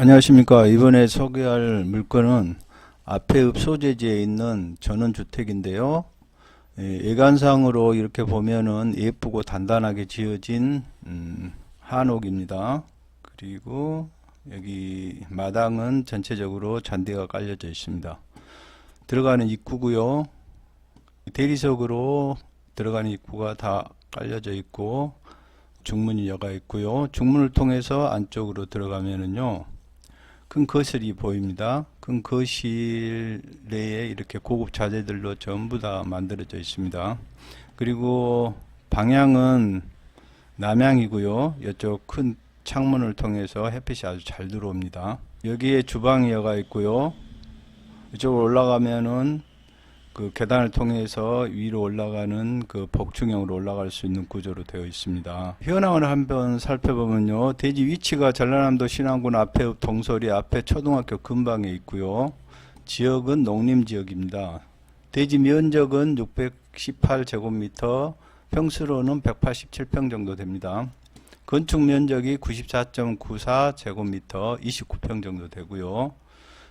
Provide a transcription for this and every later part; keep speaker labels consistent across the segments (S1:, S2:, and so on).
S1: 안녕하십니까. 이번에 소개할 물건은 앞에 읍소재지에 있는 전원주택인데요. 예, 예간상으로 이렇게 보면은 예쁘고 단단하게 지어진 음, 한옥입니다. 그리고 여기 마당은 전체적으로 잔디가 깔려져 있습니다. 들어가는 입구고요. 대리석으로 들어가는 입구가 다 깔려져 있고 중문이 여가 있고요. 중문을 통해서 안쪽으로 들어가면은요. 큰 거실이 보입니다. 큰 거실 내에 이렇게 고급 자재들로 전부 다 만들어져 있습니다. 그리고 방향은 남향이고요. 이쪽 큰 창문을 통해서 햇빛이 아주 잘 들어옵니다. 여기에 주방이 여가 있고요. 이쪽으로 올라가면은 그 계단을 통해서 위로 올라가는 그 복층형으로 올라갈 수 있는 구조로 되어 있습니다. 현황을 한번 살펴보면요. 대지 위치가 전라남도 신안군 앞에 동서리 앞에 초등학교 근방에 있고요. 지역은 농림 지역입니다. 대지 면적은 618제곱미터, 평수로는 187평 정도 됩니다. 건축 면적이 94.94제곱미터, 29평 정도 되고요.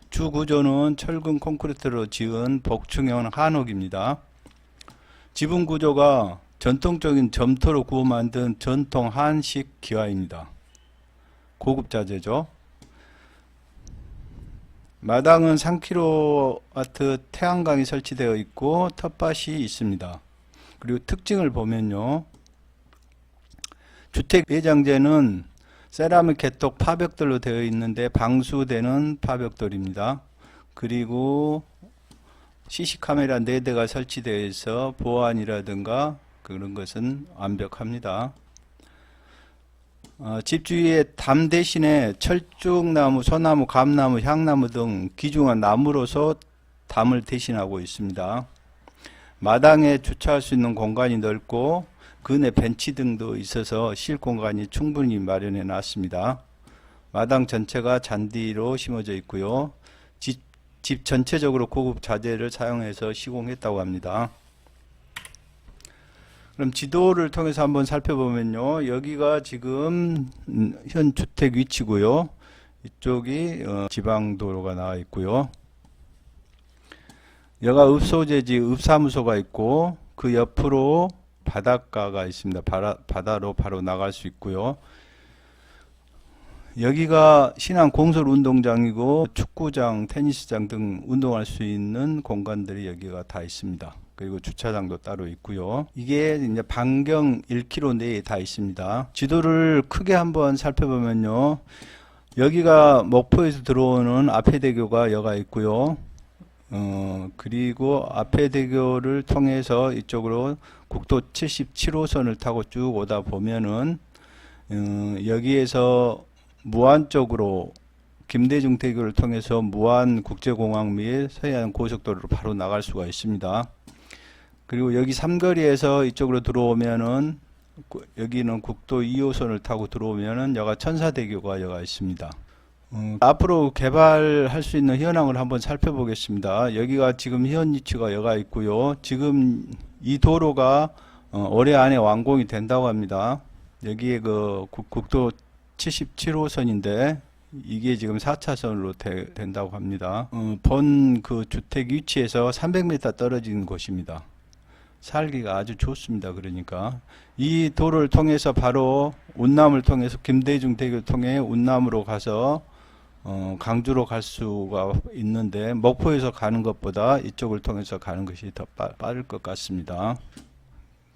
S1: 주 구조는 철근 콘크리트로 지은 복층형 한옥입니다. 지붕 구조가 전통적인 점토로 구워 만든 전통 한식 기와입니다. 고급 자재죠. 마당은 3kW 태양광이 설치되어 있고 텃밭이 있습니다. 그리고 특징을 보면요. 주택 내장재는 세라믹 개톡 파벽돌로 되어 있는데 방수되는 파벽돌입니다. 그리고 CC 카메라 4대가 설치되어 있어 보안이라든가 그런 것은 완벽합니다. 어, 집 주위에 담 대신에 철쭉나무, 소나무, 감나무, 향나무 등 귀중한 나무로서 담을 대신하고 있습니다. 마당에 주차할 수 있는 공간이 넓고 그내 벤치 등도 있어서 쉴 공간이 충분히 마련해 놨습니다. 마당 전체가 잔디로 심어져 있고요. 집, 집 전체적으로 고급 자재를 사용해서 시공했다고 합니다. 그럼 지도를 통해서 한번 살펴보면요. 여기가 지금 음, 현 주택 위치고요. 이쪽이 어, 지방도로가 나와 있고요. 여가 읍소재지 읍사무소가 있고 그 옆으로 바닷가가 있습니다. 바다, 바다로 바로 나갈 수 있고요. 여기가 신안 공설 운동장이고 축구장, 테니스장 등 운동할 수 있는 공간들이 여기가 다 있습니다. 그리고 주차장도 따로 있고요. 이게 이제 반경 1km 내에 다 있습니다. 지도를 크게 한번 살펴보면요. 여기가 목포에서 들어오는 앞해대교가 여가 있고요. 어, 그리고 앞해대교를 통해서 이쪽으로 국도 77호선을 타고 쭉 오다 보면은 어, 여기에서 무안 쪽으로 김대중 대교를 통해서 무안 국제공항 및 서해안 고속도로로 바로 나갈 수가 있습니다. 그리고 여기 삼거리에서 이쪽으로 들어오면은 구- 여기는 국도 2호선을 타고 들어오면은 여가 천사대교가 여가 있습니다. 어, 앞으로 개발할 수 있는 현황을 한번 살펴보겠습니다. 여기가 지금 현 위치가 여가 있고요. 지금 이 도로가 어, 올해 안에 완공이 된다고 합니다. 여기에 그 국- 국도 77호선인데 이게 지금 4차선으로 된다고 합니다. 어, 본그 주택 위치에서 300m 떨어진 곳입니다. 살기가 아주 좋습니다. 그러니까 이 도로를 통해서 바로 운남을 통해서 김대중 대교를 통해 운남으로 가서 어, 강주로 갈 수가 있는데 목포에서 가는 것보다 이쪽을 통해서 가는 것이 더 빠, 빠를 것 같습니다.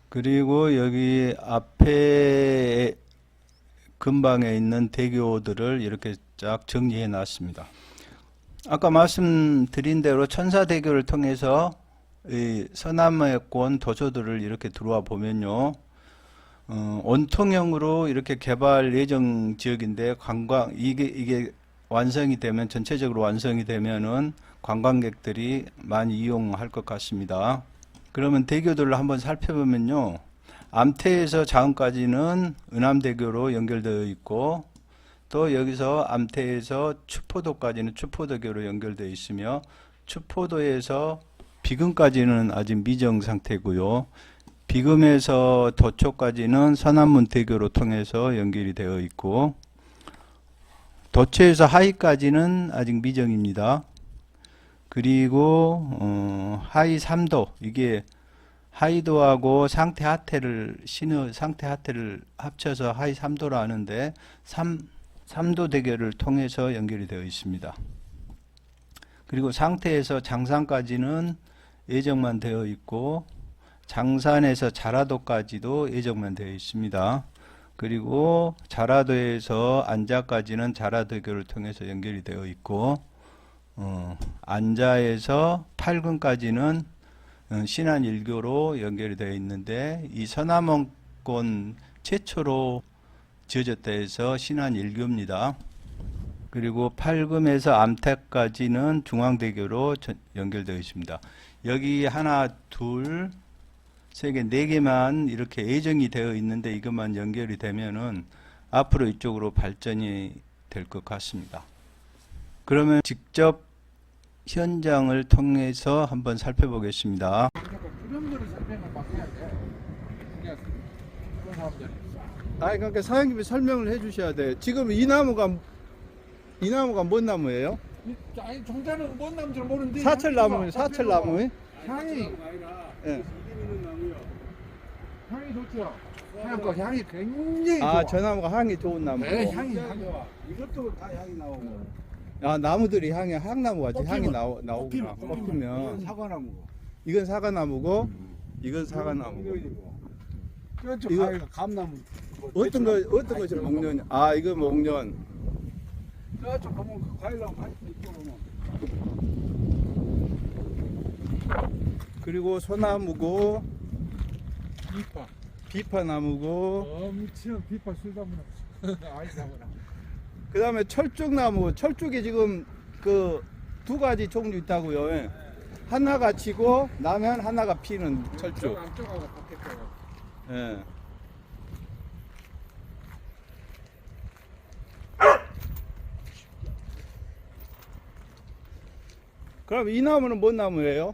S1: 그리고 여기 앞에 근방에 있는 대교들을 이렇게 쫙 정리해 놨습니다. 아까 말씀드린 대로 천사대교를 통해서 이 서남해권 도서들을 이렇게 들어와 보면요. 어, 온통형으로 이렇게 개발 예정 지역인데 관광 이게 이게 완성이 되면 전체적으로 완성이 되면은 관광객들이 많이 이용할 것 같습니다. 그러면 대교들을 한번 살펴보면요. 암태에서 장흥까지는 은암대교로 연결되어 있고 또 여기서 암태에서 추포도까지는 추포도교로 연결되어 있으며 추포도에서 비금까지는 아직 미정 상태고요. 비금에서 도초까지는 서남문 대교로 통해서 연결이 되어 있고 도처에서 하위까지는 아직 미정입니다. 그리고 어, 하위 3도 이게 하위도하고 상태 하태를 신의 상태 하태를 합쳐서 하위 3도로 하는데 3 3도 대결을 통해서 연결이 되어 있습니다. 그리고 상태에서 장산까지는 예정만 되어 있고 장산에서 자라도까지도 예정만 되어 있습니다. 그리고 자라도에서 안자까지는 자라대교를 통해서 연결이 되어 있고 어, 안자에서 8근까지는 어, 신안 일교로 연결이 되어 있는데 이 서남원권 최초로 지어졌다 해서 신안 일교입니다. 그리고 팔금에서 암택까지는 중앙대교로 전- 연결되어 있습니다. 여기 하나, 둘, 세 개, 네 개만 이렇게 예정이 되어 있는데 이것만 연결이 되면은 앞으로 이쪽으로 발전이 될 것 같습니다. 그러면 직접 현장을 통해서 한번 살펴보겠습니다.
S2: 그런 거를 설명을 막 해야 돼. 그냥 그런 사람들이.
S1: 아, 그러니까 사장님이 설명을 해주셔야 돼. 지금 이 나무가 이 나무가 뭔 나무예요?
S2: 이- 아니 종자는 뭔 나무인지 모르는데
S1: 사철 나무,
S2: 향기가
S1: 사철 나무.
S2: 향이
S1: 예.
S2: 향이 좋죠. 향과 향이 굉장히 좋아.
S1: 아, 저 나무가 향이 좋은 나무고.
S2: 네, 향이 향이.
S3: 이것도 다 향이 나오고
S1: 아, 나무들이 향이 향나무 같이 향이 나오 나오구나.
S2: 꺾이면.
S3: 사과나무고
S1: 이건 사과나무고, 이건 사과나무고.
S2: 그렇죠.
S1: 이거-
S2: 가위가
S3: 감나무
S1: 어떤 거 어떤 것이 목련? 아, 이거 목련.
S3: 저쪽 보면 그 과일나무 같이 이쪽으로
S1: 그리고 소나무고,
S2: 비파.
S1: 비파 나무고,
S2: 엄청 비파 술다무나. 아이다무나.
S1: 그 다음에 철쭉나무. 철쭉이 지금 그 두 가지 종류 있다고요. 예. 하나가 지고 나면 하나가 피는 철쭉.
S2: 안쪽하고 밖에 쪽.
S1: 예. 그럼 이 나무는 뭔 나무예요?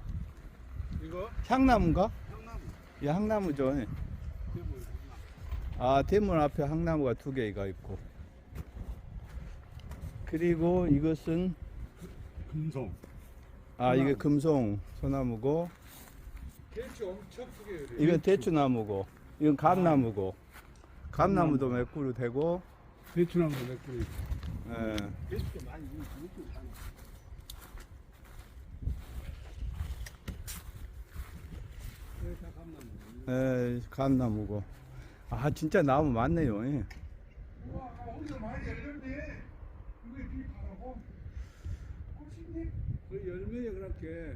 S3: 이거
S1: 향나무인가?
S3: 향나무
S1: 이 향나무죠. 예. 아, 대문 앞에 향나무가 두 개가 있고. 그리고 이것은
S3: 금송.
S1: 아, 이게 금송 소나무고.
S2: 대추 엄청 크게.
S1: 이건 대추나무고. 이건 감나무고. 감나무도 몇 그루 되고.
S3: 대추나무 몇 그루
S1: 예.
S3: 대추도 많이 이렇게 향이 여기 다 감나무
S1: 예, 감나무고 아 진짜 나무 많네요 예.
S3: 그 열매에 그렇게